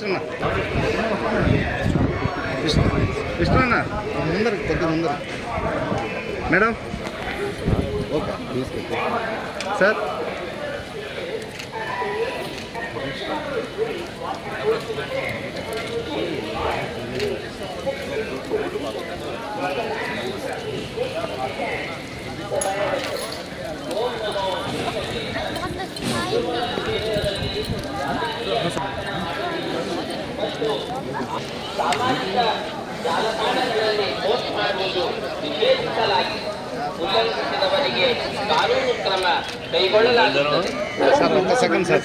కృష్ణ కృష్ణ కృష్ణ ముందర కొద్ది ముందర మేడం ఓకే తీసుకెళ్ళి సార్ Thank you. ಸಾಮಾಜಿಕ ಜಾಲತಾಣಗಳಲ್ಲಿ ಪೋಸ್ಟ್ ಮಾಡುವುದು ನಿಷೇಧಿಸಲಾಗಿ ಉಲ್ಲಂಘಿಸಿದವರಿಗೆ ಕಾನೂನು ಕ್ರಮ ಕೈಗೊಳ್ಳಲಾಗುತ್ತದೆ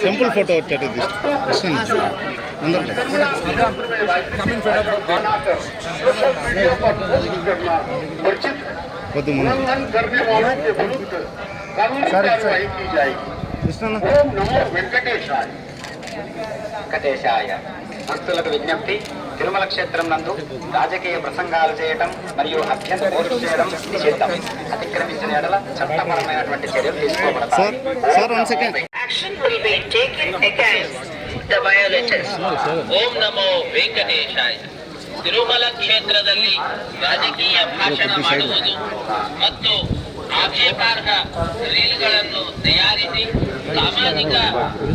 ಸಿಂಪಲ್ ಫೋಟೋ उल्लंघन करने वालों के विरुद्ध कानूनी कार्रवाई की जाएगी ओम नमो वेंकटेशाय वेंकटेशाय భక్తులకు విజ్ఞప్తి తిరుమల క్షేత్రం నందు రాజకీయ ప్రసంగాలు చేయటం మరియు అభ్యంతర పోస్టు చేయడం నిషిద్ధం అతిక్రమించిన ఎడల చట్టపరమైనటువంటి చర్యలు సార్ తీసుకోబడతాయి sir one second action will be taken against the violators. ಓಂ ನಮೋ ವೆಂಕಟೇಶಾಯ ತಿರುಮಲ ಕ್ಷೇತ್ರದಲ್ಲಿ ರಾಜಕೀಯ ಭಾಷಣ ಮಾಡುವುದು ಮತ್ತು ಆಕ್ಷೇಪಾರ್ಹ ರೀಲ್ಗಳನ್ನು ತಯಾರಿಸಿ ಸಾಮಾಜಿಕ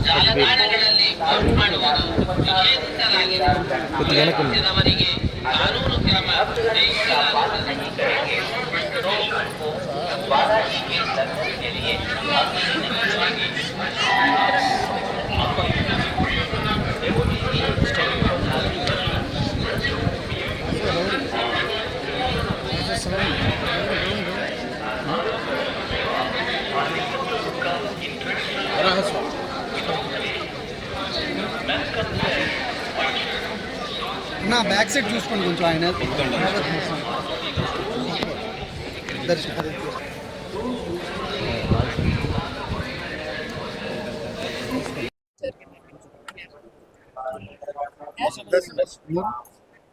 ಜಾಲತಾಣಗಳಲ್ಲಿ ಪೋಸ್ಟ್ ಮಾಡುವುದು ನಿಷೇಧಿಸಲಾಗಿದೆ ಕಾನೂನು ಕ್ರಮ ಕೈಗೊಳ್ಳಲಾಗುತ್ತದೆ నా బ్యాక్ సైడ్ చూసుకోండి కొంచెం ఆయన.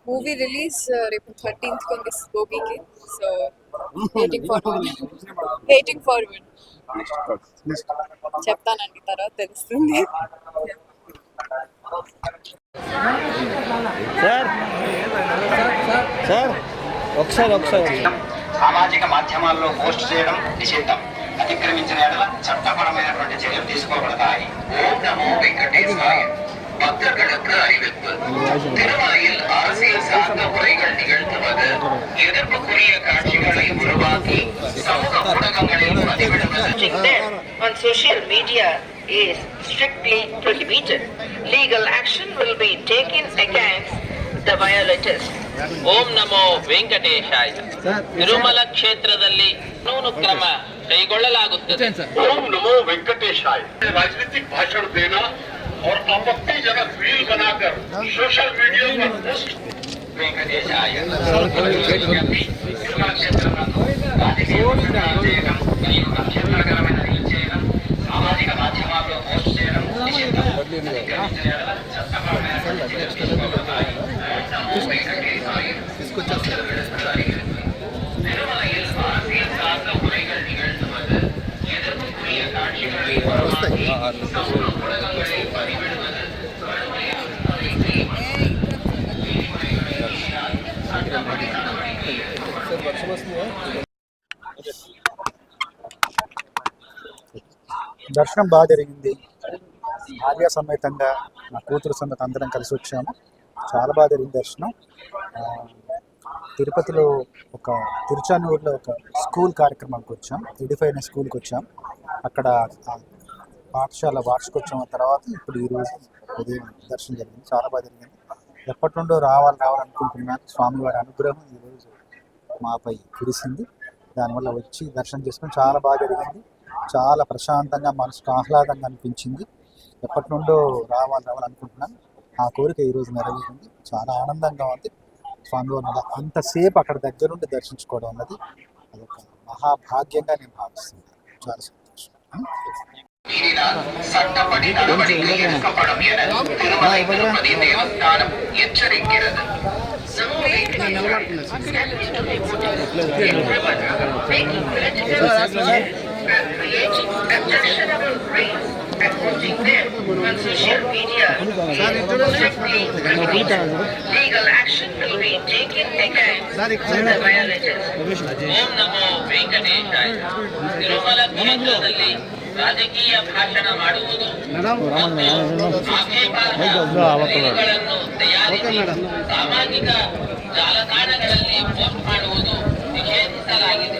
మూవీ రిలీజ్ రేపు థర్టీన్త్ ఉంది గోబీకి so waiting forward waiting forward చెప్తానండి తర్వాత తెలుస్తుంది. సార్ సార్ ఒకసారి ఒకసారి సామాజిక మాధ్యమాల్లో పోస్ట్ చేయడం నిషిద్ధం అతిక్రమించిన ఎడల చట్టపరమైనటువంటి చర్యలు తీసుకోబడతాయి ఓం నమో వెంకటేశాయ பக்தர்களுக்கு அறிவிப்பு திருமலையில் அரசியல் சார்ந்த உரைகள் நிகழ்த்துவது எதிர்ப்புக்குரிய காட்சிகளை உருவாக்கி சமூக ஊடகங்களில் பதிவிடுவது Posting them on social media is strictly prohibited. Legal action will be taken against the violators. ಓಂ ನಮೋ ವೆಂಕಟೇಶಾಯ ತಿರುಮಲ ಕ್ಷೇತ್ರದಲ್ಲಿ ಕಾನೂನು ಕ್ರಮ ಕೈಗೊಳ್ಳಲಾಗುತ್ತದೆ ಓಂ ನಮೋ ವೆಂಕಟೇಶಾಯ ರಾಜनीतिक भाषण देना और आपत्तिजनक रील बनाकर सोशल मीडिया पर पोस्ट ವೆಂಕಟೇಶಾಯ ತಿರುಮಲ ಕ್ಷೇತ್ರ దర్శనం బాగా జరిగింది. ఆర్య సమేతంగా నా కూతురు సమేత అందరం కలిసి వచ్చాము. చాలా బాగా జరిగింది దర్శనం. తిరుపతిలో ఒక తిరుచానూరులో ఒక స్కూల్ కార్యక్రమానికి వచ్చాం. ఎడిఫై అనే స్కూల్కి వచ్చాం. అక్కడ పాఠశాల వార్షికోత్సవం తర్వాత ఇప్పుడు ఈరోజు ఉదయం దర్శనం జరిగింది. చాలా బాగా జరిగింది. ఎప్పటి నుండో రావాలి రావాలనుకుంటున్నాను. స్వామివారి అనుగ్రహం ఈరోజు మాపై కురిసింది. దానివల్ల వచ్చి దర్శనం చేసుకుని చాలా బాగా జరిగింది. చాలా ప్రశాంతంగా మనసుకు ఆహ్లాదంగా అనిపించింది. ఎప్పటి నుండో రావాలి రావాలనుకుంటున్నాను ఆ కోరిక ఈరోజు నెరవేరింది చాలా ఆనందంగా ఉంది స్వామివారిని అలా అంతసేపు అక్కడ దగ్గరుండి దర్శించుకోవడం అన్నది అదొక మహాభాగ్యంగా నేను భావిస్తున్నాను చాలా సంతోషం மீறினால் and creating objectionable and them on social media. Legal action will be taken against the violators. ಓಂ ನಮೋ ರಾಜಕೀಯ ಭಾಷಣ ಮಾಡುವುದು ಸಾಮಾಜಿಕ ಜಾಲತಾಣಗಳಲ್ಲಿ ಪೋಸ್ಟ್ ಮಾಡುವುದು ನಿಷೇಧಿಸಲಾಗಿದೆ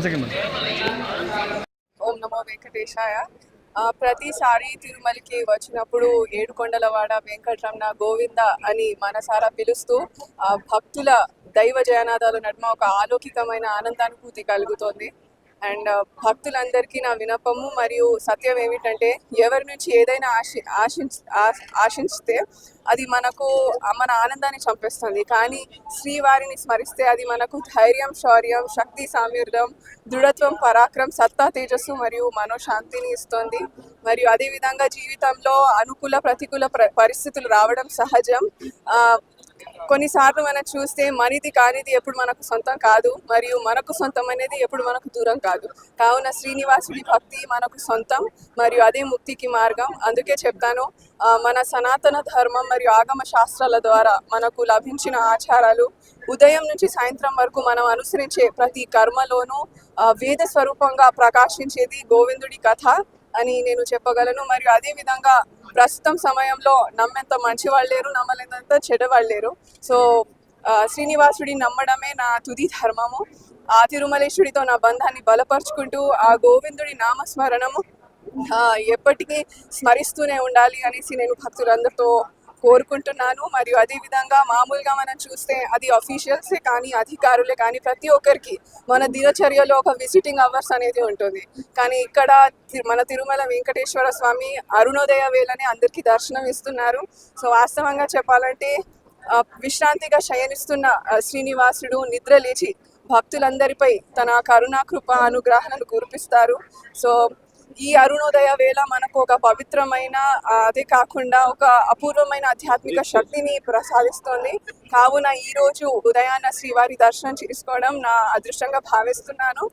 వన్ సెకండ్ ఓం నమో వెంకటేశాయ. ప్రతిసారి తిరుమలకి వచ్చినప్పుడు ఏడుకొండలవాడ వెంకటరమణ గోవింద అని మనసారా పిలుస్తూ భక్తుల దైవ జయనాదాల నడుమ ఒక ఆలౌకికమైన ఆనందానుభూతి కలుగుతోంది. అండ్ భక్తులందరికీ నా వినపము మరియు సత్యం ఏమిటంటే ఎవరి నుంచి ఏదైనా ఆశి ఆశించ ఆశించితే అది మనకు మన ఆనందాన్ని చంపేస్తుంది. కానీ శ్రీవారిని స్మరిస్తే అది మనకు ధైర్యం శౌర్యం శక్తి సామర్థ్యం దృఢత్వం పరాక్రమం సత్తా తేజస్సు మరియు మనోశాంతిని ఇస్తుంది. మరియు అదేవిధంగా జీవితంలో అనుకూల ప్రతికూల ప్ర- పరిస్థితులు రావడం సహజం. కొన్నిసార్లు మనం చూస్తే మనది కానిది ఎప్పుడు మనకు సొంతం కాదు మరియు మనకు సొంతం అనేది ఎప్పుడు మనకు దూరం కాదు. కావున శ్రీనివాసుడి భక్తి మనకు సొంతం మరియు అదే ముక్తికి మార్గం. అందుకే చెప్తాను మన సనాతన ధర్మం మరియు ఆగమ శాస్త్రాల ద్వారా మనకు లభించిన ఆచారాలు ఉదయం నుంచి సాయంత్రం వరకు మనం అనుసరించే ప్రతి కర్మలోనూ వేద స్వరూపంగా ప్రకాశించేది గోవిందుడి కథ అని నేను చెప్పగలను. మరియు అదే విధంగా ప్రస్తుతం సమయంలో నమ్మేంత మంచి వాళ్ళు లేరు నమ్మలేనంత చెడ్డవాళ్ళు లేరు సో శ్రీనివాసుడి నమ్మడమే నా తుది ధర్మము. ఆ తిరుమలేశ్వరితో నా బంధాన్ని బలపరుచుకుంటూ ఆ గోవిందుడి నామస్మరణము ఎప్పటికీ స్మరిస్తూనే ఉండాలి అనేసి నేను భక్తులందరితో కోరుకుంటున్నాను. మరియు అదేవిధంగా మామూలుగా మనం చూస్తే అది అఫీషియల్సే కానీ అధికారులే కానీ ప్రతి ఒక్కరికి మన దినచర్యలో ఒక విజిటింగ్ అవర్స్ అనేది ఉంటుంది. కానీ ఇక్కడ మన తిరుమల వెంకటేశ్వర స్వామి అరుణోదయ వేళనే అందరికీ దర్శనం ఇస్తున్నారు. సో వాస్తవంగా చెప్పాలంటే విశ్రాంతిగా శయనిస్తున్న శ్రీనివాసుడు నిద్ర లేచి భక్తులందరిపై తన కరుణా కృప అనుగ్రహాలను కురిపిస్తారు. సో ఈ అరుణోదయ వేళ మనకు ఒక పవిత్రమైన అదే కాకుండా ఒక అపూర్వమైన ఆధ్యాత్మిక శక్తిని ప్రసాదిస్తోంది. కావున ఈ రోజు ఉదయాన్న శ్రీవారి దర్శనం చేసుకోవడం నా అదృష్టంగా భావిస్తున్నాను.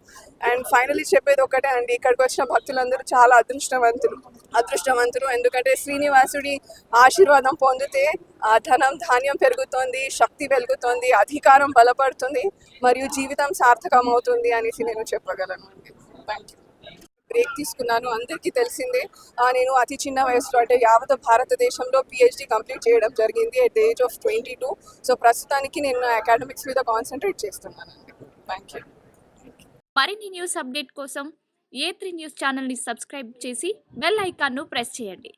అండ్ ఫైనలీ చెప్పేది ఒకటే అండి ఇక్కడికి వచ్చిన భక్తులందరూ చాలా అదృష్టవంతులు అదృష్టవంతులు. ఎందుకంటే శ్రీనివాసుడి ఆశీర్వాదం పొందితే ధనం ధాన్యం పెరుగుతుంది శక్తి పెరుగుతుంది అధికారం బలపడుతుంది మరియు జీవితం సార్థకం అవుతుంది అనేసి నేను చెప్పగలను. థ్యాంక్ యూ బ్రేక్ తీసుకున్నాను. అందరికీ తెలిసిందే నేను అతి చిన్న వయసులో అంటే యావత భారతదేశంలో పిహెచ్డి కంప్లీట్ చేయడం జరిగింది at the age of twenty two so ప్రస్తుతానికి నేను అకాడమిక్స్ మీద కాన్సన్ట్రేట్ చేస్తున్నాను. థ్యాంక్ యూ మరిన్ని న్యూస్ అప్డేట్ కోసం ఏ త్రీ న్యూస్ ఛానల్ని సబ్స్క్రైబ్ చేసి బెల్ ఐకాన్ను ప్రెస్ చేయండి.